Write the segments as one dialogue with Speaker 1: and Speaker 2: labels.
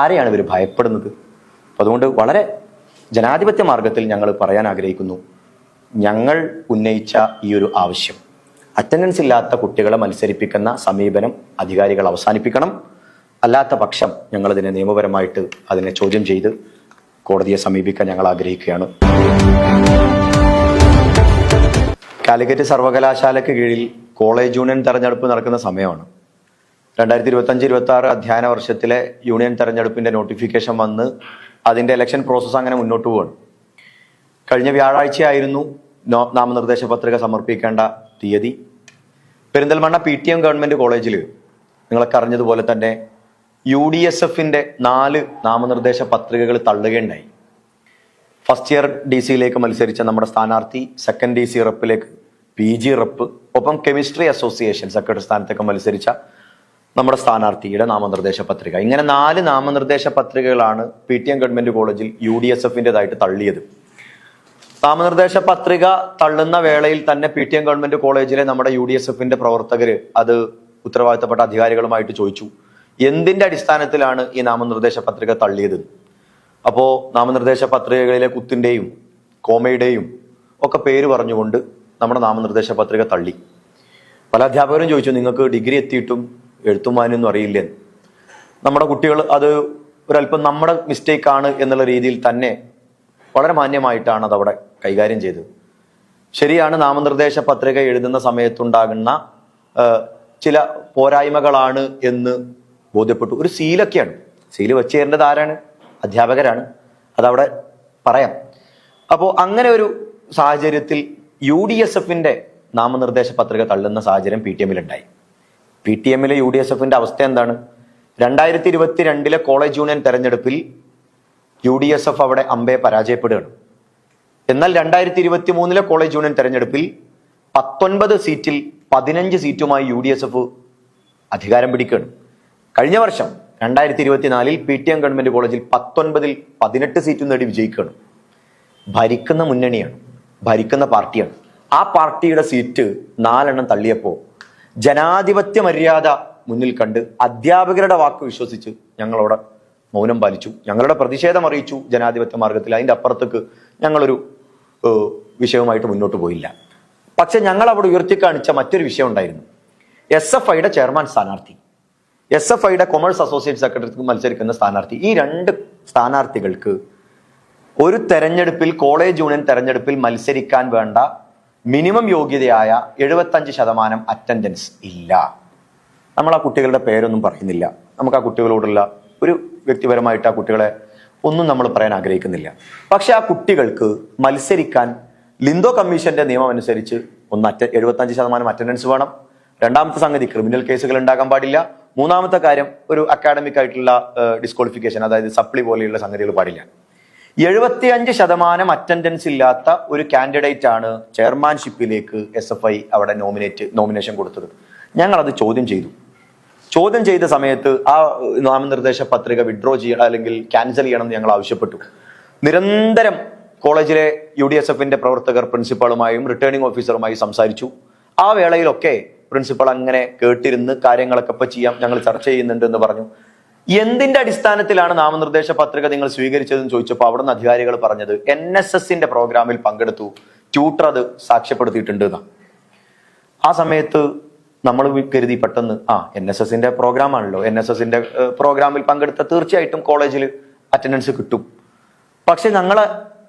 Speaker 1: ആരെയാണ് ഇവർ ഭയപ്പെടുന്നത്? അതുകൊണ്ട് വളരെ ജനാധിപത്യ മാർഗത്തിൽ ഞങ്ങൾ പറയാൻ ആഗ്രഹിക്കുന്നു. ഞങ്ങൾ ഉന്നയിച്ച ഈ ഒരു ആവശ്യം. അറ്റൻഡൻസ് ഇല്ലാത്ത കുട്ടികളെ മത്സരിപ്പിക്കുന്ന സമീപനം അധികാരികൾ അവസാനിപ്പിക്കണം. അല്ലാത്ത പക്ഷം ഞങ്ങളതിനെ നിയമപരമായിട്ട് അതിനെ ചോദ്യം ചെയ്ത് കോടതിയെ സമീപിക്കാൻ ഞങ്ങൾ ആഗ്രഹിക്കുകയാണ്. കാലിക്കറ്റ് സർവകലാശാലയ്ക്ക് കീഴിൽ കോളേജ് യൂണിയൻ തെരഞ്ഞെടുപ്പ് നടക്കുന്ന സമയമാണ്. രണ്ടായിരത്തി ഇരുപത്തഞ്ച് ഇരുപത്തി ആറ് അധ്യയന വർഷത്തിലെ യൂണിയൻ തെരഞ്ഞെടുപ്പിന്റെ നോട്ടിഫിക്കേഷൻ വന്ന് അതിന്റെ ഇലക്ഷൻ പ്രോസസ്സ് അങ്ങനെ മുന്നോട്ട് പോവാണ്. കഴിഞ്ഞ വ്യാഴാഴ്ചയായിരുന്നു നാമനിർദ്ദേശ പത്രിക സമർപ്പിക്കേണ്ട തീയതി. Perinthalmanna P T M government കോളേജിൽ നിങ്ങളൊക്കെ അറിഞ്ഞതുപോലെ തന്നെ യു ഡി എസ് എഫിന്റെ നാല് നാമനിർദ്ദേശ പത്രികകൾ തള്ളുകയുണ്ടായി. ഫസ്റ്റ് ഇയർ ഡി സിയിലേക്ക് മത്സരിച്ച നമ്മുടെ സ്ഥാനാർത്ഥി സെക്കൻഡ് ഡി സി റപ്പിലേക്ക് പി ജി റപ്പ് ഒപ്പം കെമിസ്ട്രി അസോസിയേഷൻ സെക്രട്ടറി സ്ഥാനത്തേക്ക് മത്സരിച്ച നമ്മുടെ സ്ഥാനാർത്ഥിയുടെ നാമനിർദ്ദേശ പത്രിക. ഇങ്ങനെ നാല് നാമനിർദ്ദേശ പത്രികകളാണ് പി ടി എം ഗവൺമെന്റ് കോളേജിൽ യു ഡി എസ് എഫിന്റെതായിട്ട് തള്ളിയത്. നാമനിർദ്ദേശ പത്രിക തള്ളുന്ന വേളയിൽ തന്നെ പി ടി എം ഗവൺമെന്റ് കോളേജിലെ നമ്മുടെ യു ഡി എസ് എഫിന്റെ പ്രവർത്തകര് അത് ഉത്തരവാദിത്തപ്പെട്ട അധികാരികളുമായിട്ട് ചോദിച്ചു. എന്തിന്റെ അടിസ്ഥാനത്തിലാണ് ഈ നാമനിർദ്ദേശ പത്രിക തള്ളിയത്? അപ്പോ നാമനിർദ്ദേശ പത്രികകളിലെ കുത്തിന്റെയും കോമയുടെയും ഒക്കെ പേര് പറഞ്ഞുകൊണ്ട് നമ്മുടെ നാമനിർദ്ദേശ പത്രിക തള്ളി. പല അധ്യാപകരും ചോദിച്ചു നിങ്ങൾക്ക് ഡിഗ്രി എത്തിയിട്ടും എഴുത്തും അറിയില്ല? നമ്മുടെ കുട്ടികൾ അത് ഒരല്പം നമ്മുടെ മിസ്റ്റേക്ക് ആണ് എന്നുള്ള രീതിയിൽ തന്നെ വളരെ മാന്യമായിട്ടാണ് അതവിടെ കൈകാര്യം ചെയ്തത്. ശരിയാണ് നാമനിർദ്ദേശ പത്രിക എഴുതുന്ന സമയത്തുണ്ടാകുന്ന ചില പോരായ്മകളാണ് എന്ന് ബോധ്യപ്പെട്ടു. ഒരു സീലൊക്കെയാണ്. സീൽ വെച്ച് തരേണ്ടത് ആരാണ്? അധ്യാപകരാണ്. അതവിടെ പറയാം. അപ്പോൾ അങ്ങനെ ഒരു സാഹചര്യത്തിൽ യു ഡി എസ് എഫിന്റെ നാമനിർദ്ദേശ പത്രിക തള്ളുന്ന സാഹചര്യം പി ടി എമ്മിലുണ്ടായി. പി ടി എമ്മിലെ യു ഡി എസ് എഫിന്റെ അവസ്ഥ എന്താണ്? രണ്ടായിരത്തി ഇരുപത്തി രണ്ടിലെ കോളേജ് യൂണിയൻ തെരഞ്ഞെടുപ്പിൽ യു ഡി എസ് എഫ് അവിടെ അമ്പയെ പരാജയപ്പെടുകയാണ്. എന്നാൽ രണ്ടായിരത്തി ഇരുപത്തി മൂന്നിലെ കോളേജ് യൂണിയൻ തെരഞ്ഞെടുപ്പിൽ പത്തൊൻപത് സീറ്റിൽ പതിനഞ്ച് സീറ്റുമായി യു ഡി എസ് എഫ് അധികാരം പിടിക്കുകയാണ്. കഴിഞ്ഞ വർഷം രണ്ടായിരത്തി ഇരുപത്തിനാലിൽ പി ടി എം ഗവൺമെന്റ് കോളേജിൽ പത്തൊൻപതിൽ പതിനെട്ട് സീറ്റും നേടി വിജയിക്കുകയാണ്. ഭരിക്കുന്ന മുന്നണിയാണ് ഭരിക്കുന്ന പാർട്ടിയാണ്. ആ പാർട്ടിയുടെ സീറ്റ് നാലെണ്ണം തള്ളിയപ്പോൾ ജനാധിപത്യ മര്യാദ മുന്നിൽ കണ്ട് അധ്യാപകരുടെ വാക്ക് വിശ്വസിച്ച് ഞങ്ങളവിടെ മൗനം പാലിച്ചു. ഞങ്ങളുടെ പ്രതിഷേധം അറിയിച്ചു ജനാധിപത്യ മാർഗത്തിൽ. അതിന്റെ അപ്പുറത്തേക്ക് ഞങ്ങളൊരു വിഷയവുമായിട്ട് മുന്നോട്ട് പോയില്ല. പക്ഷെ ഞങ്ങൾ അവിടെ ഉയർത്തിക്കാണിച്ച മറ്റൊരു വിഷയം ഉണ്ടായിരുന്നു. എസ് എഫ് ഐയുടെ ചെയർമാൻ സ്ഥാനാർത്ഥി. എസ് എഫ് ഐയുടെ കൊമേഴ്സ് അസോസിയേറ്റ് സെക്രട്ടറിക്ക് മത്സരിക്കുന്ന സ്ഥാനാർത്ഥി. ഈ രണ്ട് സ്ഥാനാർത്ഥികൾക്ക് ഒരു തെരഞ്ഞെടുപ്പിൽ കോളേജ് യൂണിയൻ തെരഞ്ഞെടുപ്പിൽ മത്സരിക്കാൻ വേണ്ട മിനിമം യോഗ്യതയായ എഴുപത്തഞ്ച് ശതമാനം അറ്റൻഡൻസ് ഇല്ല. നമ്മൾ ആ കുട്ടികളുടെ പേരൊന്നും പറയുന്നില്ല. നമുക്ക് ആ കുട്ടികളോടുള്ള ഒരു വ്യക്തിപരമായിട്ട് ആ കുട്ടികളെ ഒന്നും നമ്മൾ പറയാൻ ആഗ്രഹിക്കുന്നില്ല. പക്ഷെ ആ കുട്ടികൾക്ക് മത്സരിക്കാൻ ലിന്തോ കമ്മീഷന്റെ നിയമം അനുസരിച്ച് ഒന്ന് അറ്റ എഴുപത്തഞ്ച് ശതമാനം അറ്റൻഡൻസ് വേണം. രണ്ടാമത്തെ സംഗതി ക്രിമിനൽ കേസുകൾ ഉണ്ടാകാൻ പാടില്ല. മൂന്നാമത്തെ കാര്യം ഒരു അക്കാഡമിക് ആയിട്ടുള്ള ഡിസ്ക്വാളിഫിക്കേഷൻ അതായത് സപ്ലി പോലെയുള്ള സംഗതികൾ പാടില്ല. എഴുപത്തിയഞ്ച് ശതമാനം അറ്റൻഡൻസ് ഇല്ലാത്ത ഒരു കാൻഡിഡേറ്റ് ആണ് ചെയർമാൻഷിപ്പിലേക്ക് എസ് എഫ് ഐ അവിടെ നോമിനേറ്റ് നോമിനേഷൻ കൊടുത്തത്. ഞങ്ങളത് ചോദ്യം ചെയ്തു. ചോദ്യം ചെയ്ത സമയത്ത് ആ നാമനിർദ്ദേശ പത്രിക വിഡ്രോ ചെയ്യണം അല്ലെങ്കിൽ ക്യാൻസൽ ചെയ്യണം എന്ന് ഞങ്ങൾ ആവശ്യപ്പെട്ടു. നിരന്തരം കോളേജിലെ യു ഡി എസ് എഫിന്റെ പ്രവർത്തകർ പ്രിൻസിപ്പാളുമായും റിട്ടേണിംഗ് ഓഫീസറുമായും സംസാരിച്ചു. ആ വേളയിലൊക്കെ പ്രിൻസിപ്പൾ അങ്ങനെ കേട്ടിരുന്ന് കാര്യങ്ങളൊക്കെ ഇപ്പൊ ചെയ്യാം ഞങ്ങൾ ചർച്ച ചെയ്യുന്നുണ്ട് എന്ന് പറഞ്ഞു. എന്തിന്റെ അടിസ്ഥാനത്തിലാണ് നാമനിർദ്ദേശ പത്രിക നിങ്ങൾ സ്വീകരിച്ചതെന്ന് ചോദിച്ചപ്പോൾ അവിടുന്ന് അധികാരികൾ പറഞ്ഞത് എൻ എസ് എസിന്റെ പ്രോഗ്രാമിൽ പങ്കെടുത്തു. ട്യൂട്ടർ അത് സാക്ഷ്യപ്പെടുത്തിയിട്ടുണ്ട് ആ സമയത്ത് നമ്മൾ കരുതി പെട്ടെന്ന് ആ എൻ എസ് എസിന്റെ പ്രോഗ്രാം ആണല്ലോ എൻ എസ് എസിന്റെ പ്രോഗ്രാമിൽ പങ്കെടുത്ത തീർച്ചയായിട്ടും കോളേജിൽ അറ്റൻഡൻസ് കിട്ടും. പക്ഷെ ഞങ്ങളെ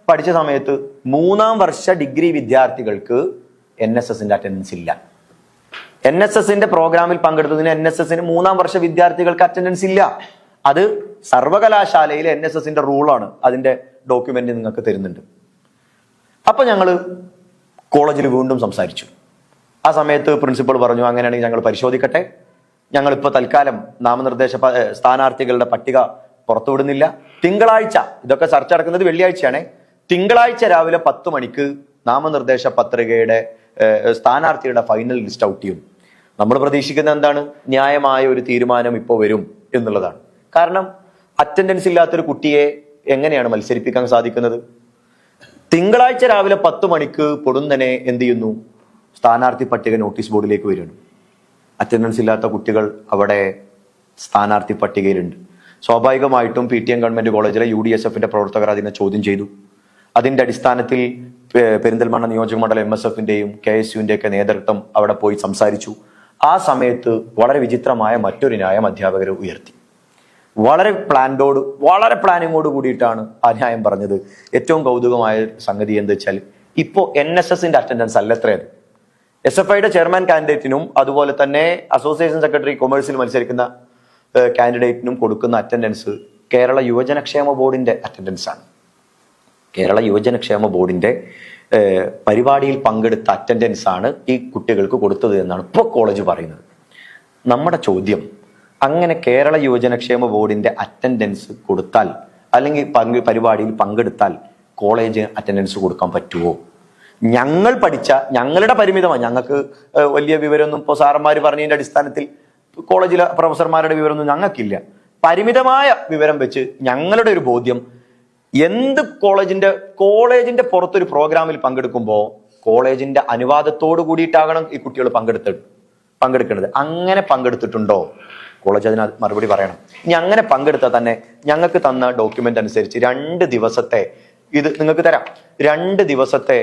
Speaker 1: പഠിച്ച സമയത്ത് മൂന്നാം വർഷ ഡിഗ്രി വിദ്യാർത്ഥികൾക്ക് എൻ എസ് എസിന്റെ അറ്റൻഡൻസ് ഇല്ല. എൻ എസ് എസിന്റെ പ്രോഗ്രാമിൽ പങ്കെടുത്തതിന് എൻ എസ് എസിന് മൂന്നാം വർഷ വിദ്യാർത്ഥികൾക്ക് അറ്റൻഡൻസ് ഇല്ല. അത് സർവകലാശാലയിലെ എൻ എസ് എസിന്റെ റൂളാണ് അതിന്റെ ഡോക്യുമെന്റ് നിങ്ങൾക്ക് തരുന്നുണ്ട്. അപ്പൊ ഞങ്ങൾ കോളേജിൽ വീണ്ടും സംസാരിച്ചു. ആ സമയത്ത് പ്രിൻസിപ്പൾ പറഞ്ഞു അങ്ങനെയാണെങ്കിൽ ഞങ്ങൾ പരിശോധിക്കട്ടെ. ഞങ്ങൾ ഇപ്പോൾ തൽക്കാലം നാമനിർദ്ദേശ സ്ഥാനാർത്ഥികളുടെ പട്ടിക പുറത്തുവിടുന്നില്ല. തിങ്കളാഴ്ച ഇതൊക്കെ ചർച്ച നടക്കുന്നത് വെള്ളിയാഴ്ചയാണ്. തിങ്കളാഴ്ച രാവിലെ പത്ത് മണിക്ക് നാമനിർദ്ദേശ പത്രികയുടെ സ്ഥാനാർത്ഥിയുടെ ഫൈനൽ ലിസ്റ്റ് ഔട്ട് ചെയ്യും. നമ്മൾ പ്രതീക്ഷിക്കുന്ന എന്താണ്? ന്യായമായ ഒരു തീരുമാനം ഇപ്പോൾ വരും എന്നുള്ളതാണ്. കാരണം അറ്റൻഡൻസ് ഇല്ലാത്തൊരു കുട്ടിയെ എങ്ങനെയാണ് മത്സരിപ്പിക്കാൻ സാധിക്കുന്നത്? തിങ്കളാഴ്ച രാവിലെ പത്ത് മണിക്ക് പൊടുന്നനെ എന്ത് ചെയ്യുന്നു? സ്ഥാനാർത്ഥി പട്ടിക നോട്ടീസ് ബോർഡിലേക്ക് വരുന്നു അറ്റൻഡൻസ് ഇല്ലാത്ത കുട്ടികൾ അവിടെ സ്ഥാനാർത്ഥി പട്ടികയിലുണ്ട്. സ്വാഭാവികമായിട്ടും പി ടി എം ഗവൺമെന്റ് കോളേജിലെ യു ഡി എസ് എഫിന്റെ പ്രവർത്തകർ അതിനെ ചോദ്യം ചെയ്തു. അതിന്റെ അടിസ്ഥാനത്തിൽ പെരിന്തൽമണ്ണ നിയോജക മണ്ഡലം എം എസ് എഫിന്റെയും കെ എസ് യുവിന്റെ ഒക്കെ നേതൃത്വം അവിടെ പോയി സംസാരിച്ചു. ആ സമയത്ത് വളരെ വിചിത്രമായ മറ്റൊരു ന്യായം അധ്യാപകർ ഉയർത്തി. വളരെ പ്ലാൻഡോട് വളരെ പ്ലാനിങ്ങോട് കൂടിയിട്ടാണ് ആ ന്യായം പറഞ്ഞത്. ഏറ്റവും കൗതുകമായ സംഗതി എന്താ വെച്ചാൽ ഇപ്പോൾ എൻ എസ് എസിന്റെ അറ്റൻഡൻസ് അല്ല എത്രയത് എസ് എഫ് ഐയുടെ ചെയർമാൻ കാൻഡിഡേറ്റിനും അതുപോലെ തന്നെ അസോസിയേഷൻ സെക്രട്ടറി കൊമേഴ്സിൽ മത്സരിക്കുന്ന കാൻഡിഡേറ്റിനും കൊടുക്കുന്ന അറ്റൻഡൻസ് കേരള യുവജനക്ഷേമ ബോർഡിന്റെ അറ്റൻഡൻസ് ആണ്. കേരള യുവജനക്ഷേമ ബോർഡിന്റെ പരിപാടിയിൽ പങ്കെടുത്ത അറ്റൻഡൻസ് ആണ് ഈ കുട്ടികൾക്ക് കൊടുത്തത് എന്നാണ് ഇപ്പോൾ കോളേജ് പറയുന്നത്. നമ്മുടെ ചോദ്യം അങ്ങനെ കേരള യുവജനക്ഷേമ ബോർഡിന്റെ അറ്റൻഡൻസ് കൊടുത്താൽ അല്ലെങ്കിൽ പങ്ക് പരിപാടിയിൽ പങ്കെടുത്താൽ കോളേജ് അറ്റൻഡൻസ് കൊടുക്കാൻ പറ്റുമോ ഞങ്ങൾ പഠിച്ച ഞങ്ങളുടെ പരിമിതമാണ്. ഞങ്ങൾക്ക് വലിയ വിവരമൊന്നും ഇപ്പോൾ സാറന്മാർ പറഞ്ഞതിന്റെ അടിസ്ഥാനത്തിൽ കോളേജിലെ പ്രൊഫസർമാരുടെ വിവരമൊന്നും ഞങ്ങൾക്കില്ല. പരിമിതമായ വിവരം വെച്ച് ഞങ്ങളുടെ ഒരു ബോധ്യം എന്ത് കോളേജിന്റെ കോളേജിന്റെ പുറത്തൊരു പ്രോഗ്രാമിൽ പങ്കെടുക്കുമ്പോൾ കോളേജിന്റെ അനുവാദത്തോട് കൂടിയിട്ടാകണം ഈ കുട്ടികൾ പങ്കെടുത്ത് പങ്കെടുക്കേണ്ടത് അങ്ങനെ പങ്കെടുത്തിട്ടുണ്ടോ? കോളേജ് അതിന് മറുപടി പറയണം. ഇനി അങ്ങനെ പങ്കെടുത്താൽ തന്നെ ഞങ്ങൾക്ക് തന്ന ഡോക്യുമെന്റ് അനുസരിച്ച് രണ്ട് ദിവസത്തെ ഇത് നിങ്ങൾക്ക് തരാം. രണ്ട് ദിവസത്തെ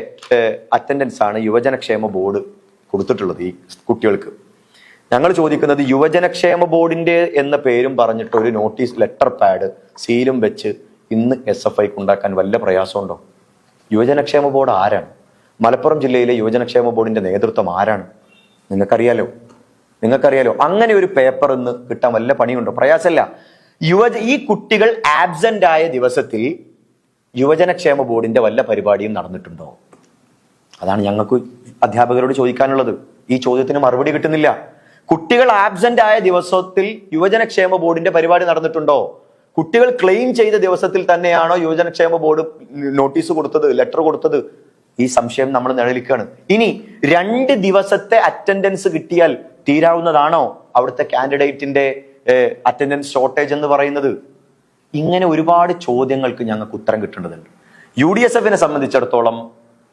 Speaker 1: അറ്റൻഡൻസ് ആണ് യുവജനക്ഷേമ ബോർഡ് കൊടുത്തിട്ടുള്ളത് ഈ കുട്ടികൾക്ക്. ഞങ്ങൾ ചോദിക്കുന്നത് യുവജനക്ഷേമ ബോർഡിന്റെ എന്ന പേരും പറഞ്ഞിട്ട് ഒരു നോട്ടീസ് ലെറ്റർ പാഡ് സീലും വെച്ച് ഇന്ന് എസ് എഫ് ഐക്ക് ഉണ്ടാക്കാൻ വല്ല പ്രയാസമുണ്ടോ? യുവജനക്ഷേമ ബോർഡ് ആരാണ്? മലപ്പുറം ജില്ലയിലെ യുവജനക്ഷേമ ബോർഡിന്റെ നേതൃത്വം ആരാണ്? നിങ്ങൾക്കറിയാലോ? നിങ്ങൾക്കറിയാലോ? അങ്ങനെ ഒരു പേപ്പർ ഇന്ന് കിട്ടാൻ വല്ല പണിയുണ്ടോ? പ്രയാസമല്ല. യുവജ ഈ കുട്ടികൾ ആബ്സെന്റ് ആയ ദിവസത്തിൽ യുവജനക്ഷേമ ബോർഡിന്റെ വല്ല പരിപാടിയും നടന്നിട്ടുണ്ടോ? അതാണ് ഞങ്ങൾക്ക് അധ്യാപകരോട് ചോദിക്കാനുള്ളത്. ഈ ചോദ്യത്തിന് മറുപടി കിട്ടുന്നില്ല. കുട്ടികൾ ആബ്സെന്റ് ആയ ദിവസത്തിൽ യുവജനക്ഷേമ ബോർഡിന്റെ പരിപാടി നടന്നിട്ടുണ്ടോ? കുട്ടികൾ ക്ലെയിം ചെയ്ത ദിവസത്തിൽ തന്നെയാണോ യുവജനക്ഷേമ ബോർഡ് നോട്ടീസ് കൊടുത്തത് ലെറ്റർ കൊടുത്തത്? ഈ സംശയം നമ്മൾ നിഴലിക്കാണ് ഇനി രണ്ട് ദിവസത്തെ അറ്റൻഡൻസ് കിട്ടിയാൽ തീരാവുന്നതാണോ അവിടുത്തെ കാൻഡിഡേറ്റിന്റെ അറ്റൻഡൻസ് ഷോർട്ടേജ് എന്ന് പറയുന്നത്? ഇങ്ങനെ ഒരുപാട് ചോദ്യങ്ങൾക്ക് ഞങ്ങൾക്ക് ഉത്തരം കിട്ടേണ്ടതുണ്ട്. യു ഡി എസ് എഫിനെ സംബന്ധിച്ചിടത്തോളം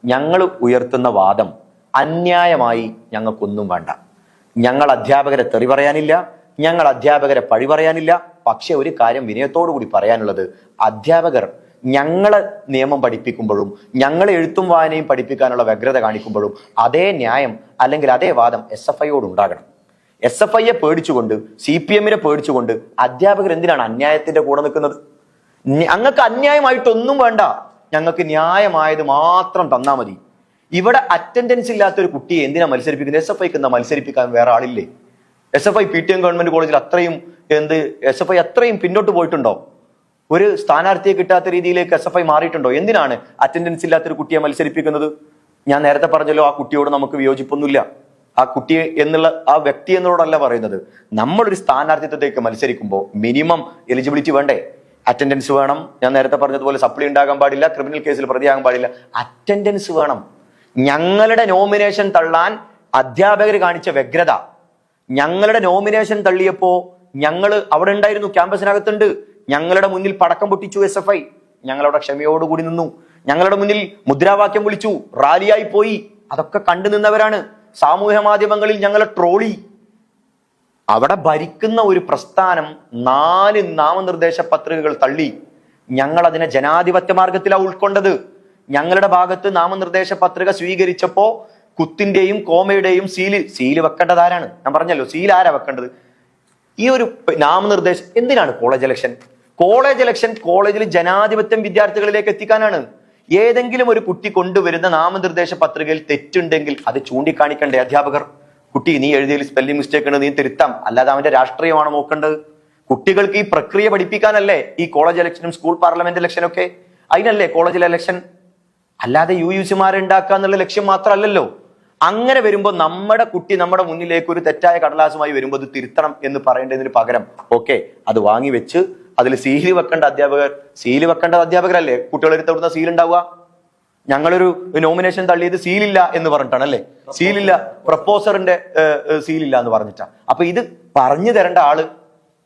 Speaker 1: ഞങ്ങൾ ഉയർത്തുന്ന വാദം അന്യായമായി ഞങ്ങൾക്കൊന്നും വേണ്ട. ഞങ്ങൾ അധ്യാപകരെ തെറി പറയാനില്ല ഞങ്ങൾ അധ്യാപകരെ പഴി പറയാനില്ല പക്ഷെ ഒരു കാര്യം വിനയത്തോടു കൂടി പറയാനുള്ളത്. അധ്യാപകർ ഞങ്ങളെ നിയമം പഠിപ്പിക്കുമ്പോഴും ഞങ്ങൾ എഴുത്തും വായനയും പഠിപ്പിക്കാനുള്ള വ്യഗ്രത കാണിക്കുമ്പോഴും അതേ ന്യായം അല്ലെങ്കിൽ അതേ വാദം എസ് എഫ് ഐയോട് ഉണ്ടാകണം. എസ് എഫ് ഐയെ പേടിച്ചുകൊണ്ട് സി പി എമ്മിനെ പേടിച്ചുകൊണ്ട് അധ്യാപകർ എന്തിനാണ് അന്യായത്തിന്റെ കൂടെ നിൽക്കുന്നത്? ഞങ്ങൾക്ക് അന്യായമായിട്ടൊന്നും വേണ്ട. ഞങ്ങൾക്ക് ന്യായമായത് മാത്രം തന്നാൽ മതി. ഇവിടെ അറ്റൻഡൻസ് ഇല്ലാത്ത ഒരു കുട്ടിയെ എന്തിനാ മത്സരിപ്പിക്കുന്നത്? എസ് എഫ് ഐക്ക് എന്താ മത്സരിപ്പിക്കാൻ വേറെ ആളില്ലേ? S F I P T M government കോളേജിൽ അത്രയും എന്ത് എസ് എഫ് ഐ അത്രയും പിന്നോട്ട് പോയിട്ടുണ്ടോ? ഒരു സ്ഥാനാർത്ഥിയെ കിട്ടാത്ത രീതിയിലേക്ക് എസ് എഫ് ഐ മാറിയിട്ടുണ്ടോ? എന്തിനാണ് അറ്റൻഡൻസ് ഇല്ലാത്ത ഒരു കുട്ടിയെ മത്സരിപ്പിക്കുന്നത്? ഞാൻ നേരത്തെ പറഞ്ഞല്ലോ ആ കുട്ടിയോട് നമുക്ക് വിയോജിപ്പൊന്നുമില്ല. ആ കുട്ടി എന്നുള്ള ആ വ്യക്തി എന്നോടല്ല പറയുന്നത്. നമ്മളൊരു സ്ഥാനാർത്ഥിത്വത്തേക്ക് മത്സരിക്കുമ്പോൾ മിനിമം എലിജിബിലിറ്റി വേണ്ടേ? അറ്റൻഡൻസ് വേണം. ഞാൻ നേരത്തെ പറഞ്ഞതുപോലെ സപ്ലി ഉണ്ടാകാൻ പാടില്ല ക്രിമിനൽ കേസിൽ പ്രതിയാകാൻ പാടില്ല. അറ്റൻഡൻസ് വേണം. ഞങ്ങളുടെ നോമിനേഷൻ തള്ളാൻ അധ്യാപകർ കാണിച്ച വ്യഗ്രത. ഞങ്ങളുടെ നോമിനേഷൻ തള്ളിയപ്പോ ഞങ്ങൾ അവിടെ ഉണ്ടായിരുന്നു ക്യാമ്പസിനകത്തുണ്ട്. ഞങ്ങളുടെ മുന്നിൽ പടക്കം പൊട്ടിച്ചു എസ് എഫ് ഐ ഞങ്ങളവിടെ ക്ഷമയോടുകൂടി നിന്നു. ഞങ്ങളുടെ മുന്നിൽ മുദ്രാവാക്യം വിളിച്ചു. റാലിയായി പോയി. അതൊക്കെ കണ്ടു നിന്നവരാണ്. സാമൂഹ്യ മാധ്യമങ്ങളിൽ ഞങ്ങളെ ട്രോളി. അവിടെ ഭരിക്കുന്ന ഒരു പ്രസ്ഥാനം നാല് നാമനിർദ്ദേശ പത്രികകൾ തള്ളി. ഞങ്ങൾ അതിനെ ജനാധിപത്യ മാർഗത്തിലാണ് ഉൾക്കൊണ്ടത്. ഞങ്ങളുടെ ഭാഗത്ത് നാമനിർദ്ദേശ പത്രിക സ്വീകരിച്ചപ്പോ കുത്തിന്റെയും കോമയുടെയും സീൽ. സീൽ വെക്കേണ്ടത് ആരാണ് ഞാൻ പറഞ്ഞല്ലോ സീൽ ആരാ വെക്കേണ്ടത്? ഈ ഒരു നാമനിർദ്ദേശം എന്തിനാണ് കോളേജ് ഇലക്ഷൻ കോളേജ് ഇലക്ഷൻ കോളേജിൽ ജനാധിപത്യം വിദ്യാർത്ഥികളിലേക്ക് എത്തിക്കാനാണ്. ഏതെങ്കിലും ഒരു കുട്ടി കൊണ്ടുവരുന്ന നാമനിർദ്ദേശ പത്രികയിൽ തെറ്റുണ്ടെങ്കിൽ അത് ചൂണ്ടിക്കാണിക്കണ്ടേ അധ്യാപകർ? കുട്ടി നീ എഴുതിയതിൽ സ്പെല്ലിംഗ് മിസ്റ്റേക്ക് ഉണ്ട് നീ തിരുത്താം. അല്ലാതെ അവന്റെ രാഷ്ട്രീയമാണ് നോക്കേണ്ടത്? കുട്ടികൾക്ക് ഈ പ്രക്രിയ പഠിപ്പിക്കാനല്ലേ ഈ കോളേജ് ഇലക്ഷനും സ്കൂൾ പാർലമെന്റ് ഇലക്ഷനും ഒക്കെ? അതിനല്ലേ കോളേജിലെ ഇലക്ഷൻ അല്ലാതെ യു യു സിമാരെ ഉണ്ടാക്കുക എന്നുള്ള ലക്ഷ്യം മാത്രമല്ലല്ലോ. അങ്ങനെ വരുമ്പോൾ നമ്മുടെ കുട്ടി നമ്മുടെ മുന്നിലേക്ക് ഒരു തെറ്റായ കടലാസുമായി വരുമ്പോൾ അത് തിരുത്തണം എന്ന് പറയേണ്ടതിന് പകരം ഓക്കെ അത് വാങ്ങി വെച്ച് അതിൽ സീൽ വെക്കേണ്ട അധ്യാപകർ സീൽ വെക്കേണ്ട അധ്യാപകരല്ലേ? കുട്ടികൾ എടുത്തവിടുന്ന സീൽ ഉണ്ടാവുക? ഞങ്ങളൊരു നോമിനേഷൻ തള്ളിയത് സീലില്ല എന്ന് പറഞ്ഞിട്ടാണ് അല്ലേ? സീലില്ല പ്രപ്പോസറിന്റെ സീലില്ല എന്ന് പറഞ്ഞിട്ടാണ് അപ്പൊ ഇത് പറഞ്ഞു തരേണ്ട ആൾ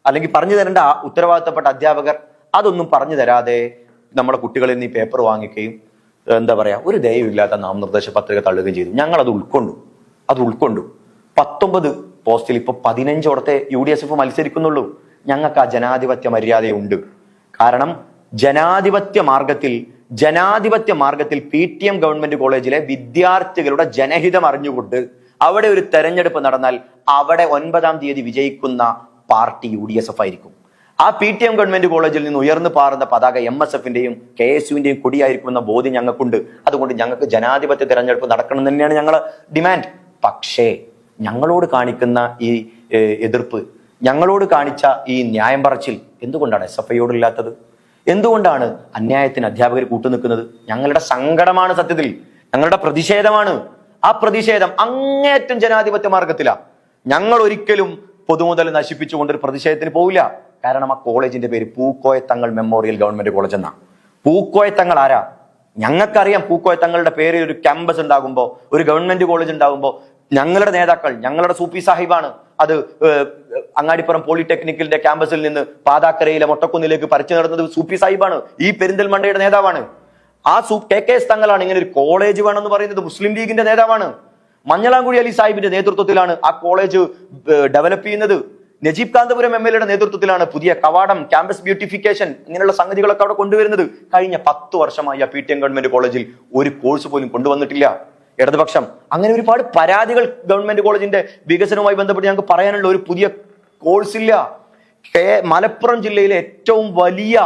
Speaker 1: അല്ലെങ്കിൽ പറഞ്ഞു തരേണ്ട ഉത്തരവാദിത്തപ്പെട്ട അധ്യാപകർ അതൊന്നും പറഞ്ഞു തരാതെ നമ്മുടെ കുട്ടികളിൽ നിന്ന് ഈ പേപ്പർ വാങ്ങിക്കുകയും എന്താ പറയാ ഒരു ദയവില്ലാത്ത നാമനിർദ്ദേശ പത്രിക തള്ളുകയും ചെയ്തു. ഞങ്ങൾ അത് ഉൾക്കൊണ്ടു. അത് ഉൾക്കൊണ്ടു. പത്തൊമ്പത് പോസ്റ്റിൽ ഇപ്പൊ പതിനഞ്ചോടത്തെ യു ഡി എസ് എഫ് മത്സരിക്കുന്നുള്ളൂ. ഞങ്ങൾക്ക് ആ ജനാധിപത്യ മര്യാദയുണ്ട്. കാരണം ജനാധിപത്യ മാർഗത്തിൽ ജനാധിപത്യ മാർഗത്തിൽ പി ടി എം ഗവൺമെന്റ് കോളേജിലെ വിദ്യാർത്ഥികളുടെ ജനഹിതം അറിഞ്ഞുകൊണ്ട് അവിടെ ഒരു തെരഞ്ഞെടുപ്പ് നടന്നാൽ അവിടെ ഒൻപതാം തീയതി വിജയിക്കുന്ന party U D S F ആയിരിക്കും. ആ പി ടി എം ഗവൺമെന്റ് കോളേജിൽ നിന്ന് ഉയർന്നു പാറുന്ന പതാക എം എസ് എഫിന്റെയും കെ എസ് യുവിന്റെയും കൊടിയായിരിക്കുമെന്ന ബോധ്യം ഞങ്ങൾക്കുണ്ട്. അതുകൊണ്ട് ഞങ്ങൾക്ക് ജനാധിപത്യ തെരഞ്ഞെടുപ്പ് നടക്കണം തന്നെയാണ് ഞങ്ങൾ ഡിമാൻഡ്. പക്ഷേ ഞങ്ങളോട് കാണിക്കുന്ന ഈ എതിർപ്പ് ഞങ്ങളോട് കാണിച്ച ഈ ന്യായം പറച്ചിൽ എന്തുകൊണ്ടാണ് എസ് എഫ് ഐയോടില്ലാത്തത് എന്തുകൊണ്ടാണ് അന്യായത്തിന് അധ്യാപകർ കൂട്ടുനിൽക്കുന്നത്? ഞങ്ങളുടെ സങ്കടമാണ് സത്യത്തിൽ. ഞങ്ങളുടെ പ്രതിഷേധമാണ്. ആ പ്രതിഷേധം അങ്ങേറ്റം ജനാധിപത്യ മാർഗത്തിലാണ് ഞങ്ങൾ ഒരിക്കലും പൊതുമുതൽ നശിപ്പിച്ചുകൊണ്ട് ഒരു പ്രതിഷേധത്തിന് പോവില്ല. കാരണം ആ കോളേജിന്റെ പേര് പൂക്കോയത്തങ്ങൾ മെമ്മോറിയൽ ഗവൺമെന്റ് കോളേജ് എന്നാ. പൂക്കോയത്തങ്ങൾ ആരാ? ഞങ്ങൾക്കറിയാം പൂക്കോയത്തങ്ങളുടെ പേര് ഒരു ക്യാമ്പസ് ഉണ്ടാകുമ്പോൾ ഒരു ഗവൺമെന്റ് കോളേജ് ഉണ്ടാകുമ്പോൾ ഞങ്ങളുടെ നേതാക്കൾ ഞങ്ങളുടെ സൂപ്പി സാഹിബാണ് അത് അങ്ങാടിപ്പുറം പോളിടെക്നിക്കലിന്റെ ക്യാമ്പസിൽ നിന്ന് പാതാക്കരയിലെ മൊട്ടക്കുന്നിലേക്ക് പറിച്ചു നടന്നത് സൂപ്പി സാഹിബാണ് ഈ പെരിന്തൽമണ്ടയുടെ നേതാവാണ്. ആ സൂ കെ കെ എസ് തങ്ങളാണ് ഇങ്ങനെ ഒരു കോളേജ് വേണമെന്ന് പറയുന്നത് മുസ്ലിം ലീഗിന്റെ നേതാവാണ്. മഞ്ഞളാംകുഴി അലി സാഹിബിന്റെ നേതൃത്വത്തിലാണ് ആ കോളേജ് ഡെവലപ്പ് ചെയ്യുന്നത്. നജീബ് കാന്തപുരം എം എൽ എയുടെ നേതൃത്വത്തിലാണ് പുതിയ കവാടം ക്യാമ്പസ് ബ്യൂട്ടിഫിക്കേഷൻ ഇങ്ങനെയുള്ള സംഗതികളൊക്കെ അവിടെ കൊണ്ടുവരുന്നത്. കഴിഞ്ഞ പത്ത് വർഷമായി ആ പി ടി എം ഗവൺമെന്റ് കോളേജിൽ ഒരു കോഴ്സ് പോലും കൊണ്ടുവന്നിട്ടില്ല. ഇടതുപക്ഷം അങ്ങനെ ഒരുപാട് പരാതികൾ ഗവൺമെന്റ് കോളേജിന്റെ വികസനവുമായി ബന്ധപ്പെട്ട് ഞങ്ങൾക്ക് പറയാനുള്ള ഒരു പുതിയ കോഴ്സ് ഇല്ല. മലപ്പുറം ജില്ലയിലെ ഏറ്റവും വലിയ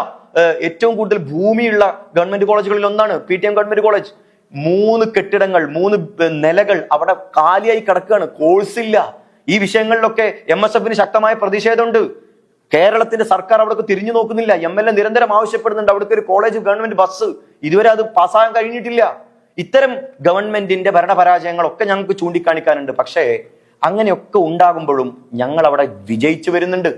Speaker 1: ഏറ്റവും കൂടുതൽ ഭൂമിയുള്ള ഗവൺമെന്റ് കോളേജുകളിൽ ഒന്നാണ് P T M government college. മൂന്ന് കെട്ടിടങ്ങൾ മൂന്ന് നിലകൾ അവിടെ കാലിയായി കിടക്കുകയാണ്. കോഴ്സ് ഇല്ല. ഈ വിഷയങ്ങളിലൊക്കെ എം എസ് എഫിന് ശക്തമായ പ്രതിഷേധമുണ്ട്. കേരളത്തിന്റെ സർക്കാർ അവിടേക്ക് തിരിഞ്ഞു നോക്കുന്നില്ല. എം എൽ എ നിരന്തരം ആവശ്യപ്പെടുന്നുണ്ട്. അവിടേക്ക് ഒരു കോളേജ് ഗവൺമെന്റ് ബസ് ഇതുവരെ അത് പാസ്സാകാൻ കഴിഞ്ഞിട്ടില്ല. ഇത്തരം ഗവൺമെന്റിന്റെ ഭരണപരാജയങ്ങളൊക്കെ ഞങ്ങൾക്ക് ചൂണ്ടിക്കാണിക്കാനുണ്ട്. പക്ഷേ അങ്ങനെയൊക്കെ ഉണ്ടാകുമ്പോഴും ഞങ്ങൾ അവിടെ വിജയിച്ചു വരുന്നുണ്ട്.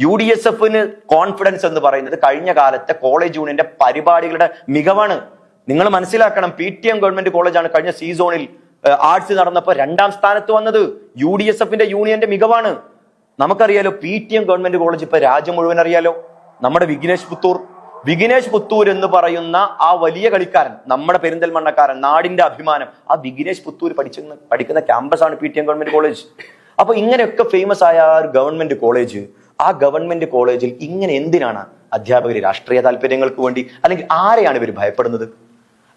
Speaker 1: യു ഡി എസ് എഫിന് കോൺഫിഡൻസ് എന്ന് പറയുന്നത് കഴിഞ്ഞ കാലത്തെ കോളേജ് യൂണിയന്റെ പരിപാടികളുടെ മികവാണ്. നിങ്ങൾ മനസ്സിലാക്കണം പി ടി എം ഗവൺമെന്റ് കോളേജാണ് കഴിഞ്ഞ സീസോണിൽ ആർട്സ് നടന്നപ്പോൾ രണ്ടാം സ്ഥാനത്ത് വന്നത് യു ഡി എസ് എഫിന്റെ യൂണിയന്റെ മികവാണ്. നമുക്കറിയാലോ P T M government college ഇപ്പൊ രാജ്യം മുഴുവൻ അറിയാലോ. നമ്മുടെ വിഘ്നേഷ് പുത്തൂർ. വിഘ്നേഷ് പുത്തൂർ എന്ന് പറയുന്ന ആ വലിയ കളിക്കാരൻ നമ്മുടെ പെരിന്തൽമണ്ണക്കാരൻ നാടിന്റെ അഭിമാനം ആ വിഘ്നേഷ് പുത്തൂർ പഠിക്കുന്ന പഠിക്കുന്ന ക്യാമ്പസാണ് P T M government college. അപ്പൊ ഇങ്ങനെയൊക്കെ ഫേമസ് ആയ ആ ഒരു ഗവൺമെന്റ് കോളേജ് ആ ഗവൺമെന്റ് കോളേജിൽ ഇങ്ങനെ എന്തിനാണ് അധ്യാപകർ രാഷ്ട്രീയ താല്പര്യങ്ങൾക്ക് വേണ്ടി അല്ലെങ്കിൽ ആരെയാണ് ഇവർ ഭയപ്പെടുന്നത്?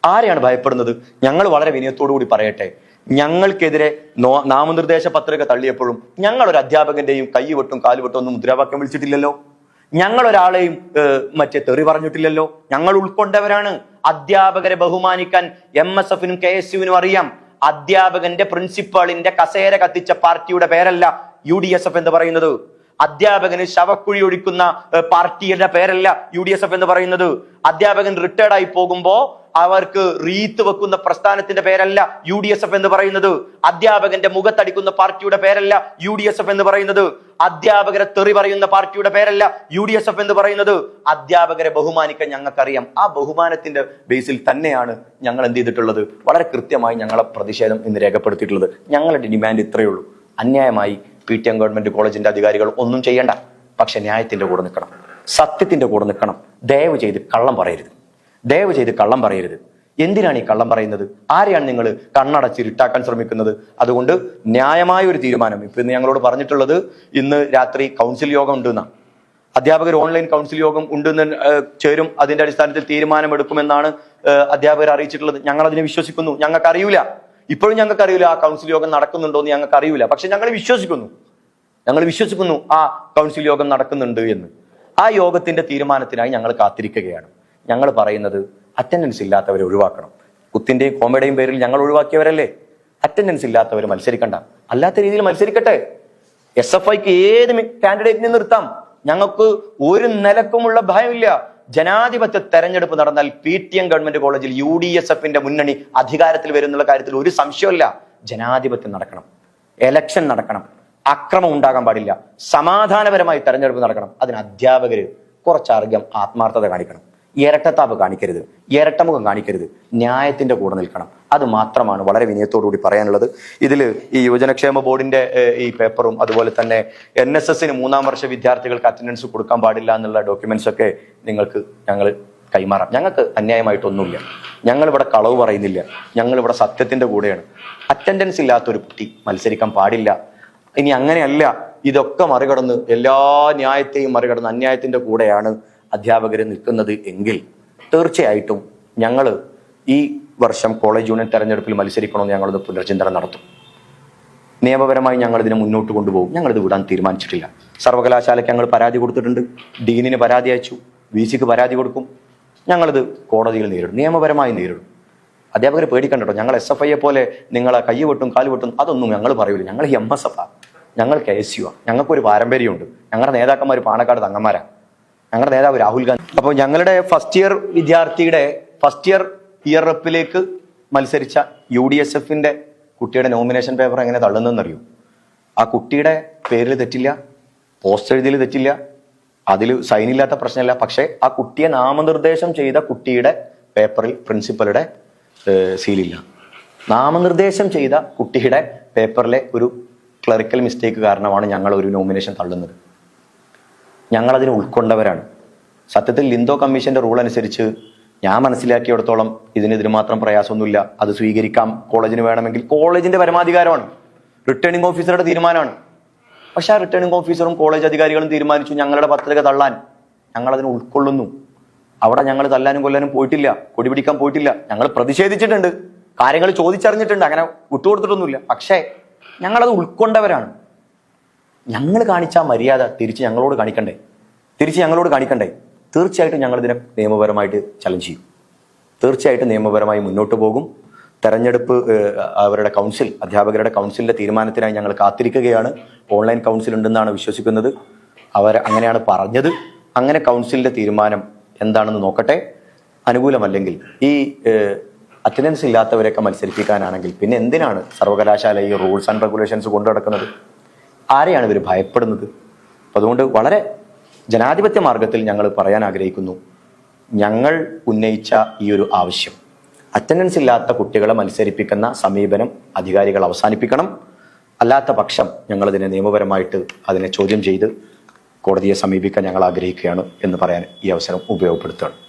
Speaker 1: ആരെയാണ് ഭയപ്പെടുന്നത്? ഞങ്ങൾ വളരെ വിനയത്തോടു കൂടി പറയട്ടെ. ഞങ്ങൾക്കെതിരെ നാമനിർദ്ദേശ പത്രിക തള്ളിയപ്പോഴും ഞങ്ങൾ ഒരു അധ്യാപകന്റെയും കൈവെട്ടും കാലുവെട്ടും ഒന്നും മുദ്രാവാക്യം വിളിച്ചിട്ടില്ലല്ലോ. ഞങ്ങൾ ഒരാളെയും മറ്റേ തെറി പറഞ്ഞിട്ടില്ലല്ലോ. ഞങ്ങൾ ഉൾക്കൊണ്ടവരാണ്. അധ്യാപകരെ ബഹുമാനിക്കാൻ എം എസ് എഫിനും കെ എസ് യുവിനും അറിയാം. അധ്യാപകന്റെ പ്രിൻസിപ്പാളിന്റെ കസേര കത്തിച്ച പാർട്ടിയുടെ പേരല്ല യു ഡി എസ് എഫ് എന്ന് പറയുന്നത്. അധ്യാപകന് ശവക്കുഴി ഒഴിക്കുന്ന പാർട്ടിയുടെ പേരല്ല യു ഡി എസ് എഫ് എന്ന് പറയുന്നത്. അധ്യാപകൻ റിട്ടയർഡായി പോകുമ്പോ അവർക്ക് റീത്ത് വെക്കുന്ന പ്രസ്ഥാനത്തിന്റെ പേരല്ല യു ഡി എസ് എഫ് എന്ന് പറയുന്നത്. അധ്യാപകന്റെ മുഖത്തടിക്കുന്ന പാർട്ടിയുടെ പേരല്ല യു ഡി എസ് എഫ് എന്ന് പറയുന്നത്. അധ്യാപകരെ തെറി പറയുന്ന പാർട്ടിയുടെ പേരല്ല യു ഡി എസ് എഫ് എന്ന് പറയുന്നത്. അധ്യാപകരെ ബഹുമാനിക്കാൻ ഞങ്ങൾക്കറിയാം. ആ ബഹുമാനത്തിന്റെ ബേസിൽ തന്നെയാണ് ഞങ്ങൾ എന്ത് ചെയ്തിട്ടുള്ളത്? വളരെ കൃത്യമായി ഞങ്ങളെ പ്രതിഷേധം ഇന്ന് രേഖപ്പെടുത്തിയിട്ടുള്ളത്. ഞങ്ങളുടെ ഡിമാൻഡ് ഇത്രയേ ഉള്ളൂ. അന്യായമായി പി ടി എം ഗവൺമെന്റ് കോളേജിന്റെ അധികാരികൾ ഒന്നും ചെയ്യേണ്ട. പക്ഷെ ന്യായത്തിന്റെ കൂടെ നിൽക്കണം. സത്യത്തിന്റെ കൂടെ നിൽക്കണം. ദയവ് ചെയ്ത് കള്ളം പറയരുത്. ദയവ് ചെയ്ത് കള്ളം പറയരുത്. എന്തിനാണ് ഈ കള്ളം പറയുന്നത്? ആരെയാണ് നിങ്ങൾ കണ്ണടച്ച് ഇരുട്ടാക്കാൻ ശ്രമിക്കുന്നത്? അതുകൊണ്ട് ന്യായമായ ഒരു തീരുമാനം. ഇപ്പൊ ഇന്ന് ഞങ്ങളോട് പറഞ്ഞിട്ടുള്ളത് ഇന്ന് രാത്രി കൗൺസിൽ യോഗം ഉണ്ടെന്നാണ് അധ്യാപകർ ഓൺലൈൻ കൗൺസിൽ യോഗം ഉണ്ടെന്ന് ചേരും. അതിന്റെ അടിസ്ഥാനത്തിൽ തീരുമാനമെടുക്കുമെന്നാണ് അധ്യാപകർ അറിയിച്ചിട്ടുള്ളത്. ഞങ്ങൾ അതിനെ വിശ്വസിക്കുന്നു. ഞങ്ങൾക്ക് അറിയില്ല ഇപ്പോഴും ഞങ്ങൾക്ക് അറിയില്ല ആ കൗൺസിൽ യോഗം നടക്കുന്നുണ്ടോ എന്ന് ഞങ്ങൾക്ക് അറിയില്ല പക്ഷെ ഞങ്ങൾ വിശ്വസിക്കുന്നു. ഞങ്ങൾ വിശ്വസിക്കുന്നു ആ കൗൺസിൽ യോഗം നടക്കുന്നുണ്ട് എന്ന്. ആ യോഗത്തിന്റെ തീരുമാനത്തിനായി ഞങ്ങൾ കാത്തിരിക്കുകയാണ്. ഞങ്ങൾ പറയുന്നത് അറ്റൻഡൻസ് ഇല്ലാത്തവരെ ഒഴിവാക്കണം. കുത്തിന്റെയും കോമഡിയും പേരിൽ ഞങ്ങൾ ഒഴിവാക്കിയവരല്ലേ? അറ്റൻഡൻസ് ഇല്ലാത്തവർ മത്സരിക്കണ്ട. അല്ലാത്ത രീതിയിൽ മത്സരിക്കട്ടെ. എസ് എഫ് ഐക്ക് ഏത് കാൻഡിഡേറ്റിനെ നിർത്താം? ഞങ്ങൾക്ക് ഒരു നിലക്കുമുള്ള ഭയമില്ല. ജനാധിപത്യ തെരഞ്ഞെടുപ്പ് നടന്നാൽ പി ടി എം ഗവൺമെന്റ് കോളേജിൽ യു ഡി എസ് എഫിന്റെ മുന്നണി അധികാരത്തിൽ വരുന്നുള്ള കാര്യത്തിൽ ഒരു സംശയമില്ല ജനാധിപത്യം നടക്കണം. എലക്ഷൻ നടക്കണം. അക്രമം ഉണ്ടാകാൻ പാടില്ല. സമാധാനപരമായി തെരഞ്ഞെടുപ്പ് നടക്കണം. അതിന് അധ്യാപകർ കുറച്ചാർഗം ആത്മാർത്ഥത കാണിക്കണം. ഇരട്ടത്താപ്പ് കാണിക്കരുത്. ഇരട്ടമുഖം കാണിക്കരുത്. ന്യായത്തിന്റെ കൂടെ നിൽക്കണം. അത് മാത്രമാണ് വളരെ വിനയത്തോടു കൂടി പറയാനുള്ളത്. ഇതിൽ ഈ യുവജനക്ഷേമ ബോർഡിന്റെ ഈ പേപ്പറും അതുപോലെ തന്നെ എൻ എസ് എസിന് മൂന്നാം വർഷ വിദ്യാർത്ഥികൾക്ക് അറ്റൻഡൻസ് കൊടുക്കാൻ പാടില്ല എന്നുള്ള ഡോക്യുമെന്റ്സ് ഒക്കെ നിങ്ങൾക്ക് ഞങ്ങൾ കൈമാറാം. ഞങ്ങൾക്ക് അന്യായമായിട്ടൊന്നുമില്ല. ഞങ്ങൾ ഇവിടെ കളവ് പറയുന്നില്ല. ഞങ്ങൾ ഇവിടെ സത്യത്തിന്റെ കൂടെയാണ്. അറ്റൻഡൻസ് ഇല്ലാത്ത ഒരു കുട്ടി മത്സരിക്കാൻ പാടില്ല. ഇനി അങ്ങനെയല്ല. ഇതൊക്കെ മറികടന്ന് എല്ലാ ന്യായത്തെയും മറികടന്ന് അന്യായത്തിന്റെ കൂടെയാണ് അധ്യാപകർ നിൽക്കുന്നത് എങ്കിൽ തീർച്ചയായിട്ടും ഞങ്ങൾ ഈ വർഷം കോളേജ് യൂണിയൻ തെരഞ്ഞെടുപ്പിൽ മത്സരിക്കണമെന്ന് ഞങ്ങളത് പുനർചിന്തനം നടത്തും. നിയമപരമായി ഞങ്ങൾ ഇതിനെ മുന്നോട്ട് കൊണ്ടുപോകും. ഞങ്ങളിത് വിടാൻ തീരുമാനിച്ചിട്ടില്ല. സർവകലാശാലയ്ക്ക് ഞങ്ങൾ പരാതി കൊടുത്തിട്ടുണ്ട്. ഡീനിന് പരാതി അയച്ചു. വി സിക്ക് പരാതി കൊടുക്കും. ഞങ്ങളിത് കോടതിയിൽ നേരിടും. നിയമപരമായി നേരിടും. അധ്യാപകർ പേടിക്കണ്ടോ ഞങ്ങൾ എസ് എഫ് ഐയെ പോലെ നിങ്ങളെ കൈ വെട്ടും കാൽ വെട്ടും അതൊന്നും ഞങ്ങൾ പറയൂല. ഞങ്ങൾ എം എസ് എഫ് ആ. ഞങ്ങൾ കെ എസ് യു ആ. ഞങ്ങൾക്കൊരു പാരമ്പര്യമുണ്ട്. ഞങ്ങളുടെ നേതാക്കന്മാർ പാണക്കാട് തങ്ങന്മാരാ. ഞങ്ങളുടെ നേതാവ് രാഹുൽ ഗാന്ധി. അപ്പോൾ ഞങ്ങളുടെ ഫസ്റ്റ് ഇയർ വിദ്യാർത്ഥിയുടെ ഫസ്റ്റ് ഇയർ ഇയർ റപ്പിലേക്ക് മത്സരിച്ച യു ഡി എസ് എഫിന്റെ കുട്ടിയുടെ നോമിനേഷൻ പേപ്പർ എങ്ങനെ തള്ളുന്നതെന്നറിയോ? ആ കുട്ടിയുടെ പേരിൽ തെറ്റില്ല പോസ്റ്റ് എഴുതിയിൽ തെറ്റില്ല അതിൽ സൈനില്ലാത്ത പ്രശ്നമില്ല. പക്ഷേ ആ കുട്ടിയെ നാമനിർദ്ദേശം ചെയ്ത കുട്ടിയുടെ പേപ്പറിൽ പ്രിൻസിപ്പലുടെ ഏഹ്, സീലില്ല നാമനിർദ്ദേശം ചെയ്ത കുട്ടിയുടെ പേപ്പറിലെ ഒരു ക്ലറിക്കൽ മിസ്റ്റേക്ക് കാരണമാണ് ഞങ്ങൾ ഒരു നോമിനേഷൻ തള്ളുന്നത്. ഞങ്ങൾ അതിനെ ഉൾക്കൊണ്ടവരാണ്. സത്യത്തിൽ ലിന്തോ കമ്മീഷന്റെ റൂൾ അനുസരിച്ച് ഞാൻ മനസ്സിലാക്കിയിടത്തോളം ഇതിനെതിരെ ഇതിന് മാത്രം പ്രയാസമൊന്നുമില്ല. അത് സ്വീകരിക്കാം. കോളേജിന് വേണമെങ്കിൽ കോളേജിന്റെ പരമാധികാരമാണ്. റിട്ടേണിംഗ് ഓഫീസറുടെ തീരുമാനമാണ്. പക്ഷെ ആ റിട്ടേണിംഗ് ഓഫീസറും കോളേജ് അധികാരികളും തീരുമാനിച്ചു ഞങ്ങളുടെ പത്രിക തള്ളാൻ. ഞങ്ങൾ അതിനെ ഉൾക്കൊള്ളുന്നു. അവിടെ ഞങ്ങൾ തല്ലാനും കൊല്ലാനും പോയിട്ടില്ല. കൊടിപിടിക്കാൻ പോയിട്ടില്ല. ഞങ്ങൾ പ്രതിഷേധിച്ചിട്ടുണ്ട്. കാര്യങ്ങൾ ചോദിച്ചറിഞ്ഞിട്ടുണ്ട്. അങ്ങനെ വിട്ടുകൊടുത്തിട്ടൊന്നുമില്ല. പക്ഷേ ഞങ്ങളത് ഉൾക്കൊണ്ടവരാണ്. ഞങ്ങൾ കാണിച്ച മര്യാദ തിരിച്ച് ഞങ്ങളോട് കാണിക്കണ്ടേ? തിരിച്ച് ഞങ്ങളോട് കാണിക്കണ്ടേ? തീർച്ചയായിട്ടും ഞങ്ങളിതിനെ നിയമപരമായിട്ട് ചലഞ്ച് ചെയ്യും. തീർച്ചയായിട്ടും നിയമപരമായി മുന്നോട്ട് പോകും. തെരഞ്ഞെടുപ്പ് അവരുടെ കൗൺസിൽ അധ്യാപകരുടെ കൗൺസിലിന്റെ തീരുമാനത്തിനായി ഞങ്ങൾ കാത്തിരിക്കുകയാണ്. ഓൺലൈൻ കൗൺസിൽ ഉണ്ടെന്നാണ് വിശ്വസിക്കുന്നത്. അവർ അങ്ങനെയാണ് പറഞ്ഞത്. അങ്ങനെ കൗൺസിലിന്റെ തീരുമാനം എന്താണെന്ന് നോക്കട്ടെ. അനുകൂലമല്ലെങ്കിൽ ഈ അറ്റൻഡൻസ് ഇല്ലാത്തവരെയൊക്കെ മത്സരിപ്പിക്കാനാണെങ്കിൽ പിന്നെ എന്തിനാണ് സർവകലാശാല ഈ റൂൾസ് ആൻഡ് റെഗുലേഷൻസ് കൊണ്ടു നടക്കുന്നത് ആരെയാണ് ഇവർ ഭയപ്പെടുന്നത്? അതുകൊണ്ട് വളരെ ജനാധിപത്യ മാർഗത്തിൽ ഞങ്ങൾ പറയാൻ ആഗ്രഹിക്കുന്നു. ഞങ്ങൾ ഉന്നയിച്ച ഈ ഒരു ആവശ്യം. അറ്റൻഡൻസ് ഇല്ലാത്ത കുട്ടികളെ മത്സരിപ്പിക്കുന്ന സമീപനം അധികാരികൾ അവസാനിപ്പിക്കണം. അല്ലാത്ത പക്ഷം ഞങ്ങളതിനെ നിയമപരമായിട്ട് അതിനെ ചോദ്യം ചെയ്ത് കോടതിയെ സമീപിക്കാൻ ഞങ്ങൾ ആഗ്രഹിക്കുകയാണ് എന്ന് പറയാൻ ഈ അവസരം ഉപയോഗപ്പെടുത്തുകയാണ്.